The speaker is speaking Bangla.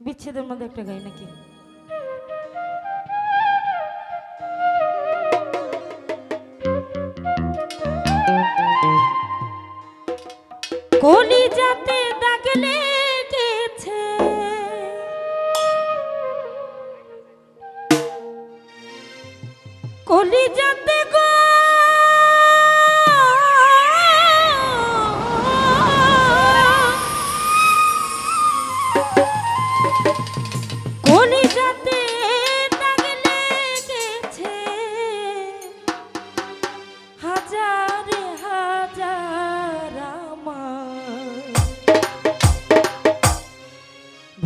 বিচ্ছেদের মধ্যে একটা গাই নাকি? কলি যাতে দাগ লেগেছে। কলি গো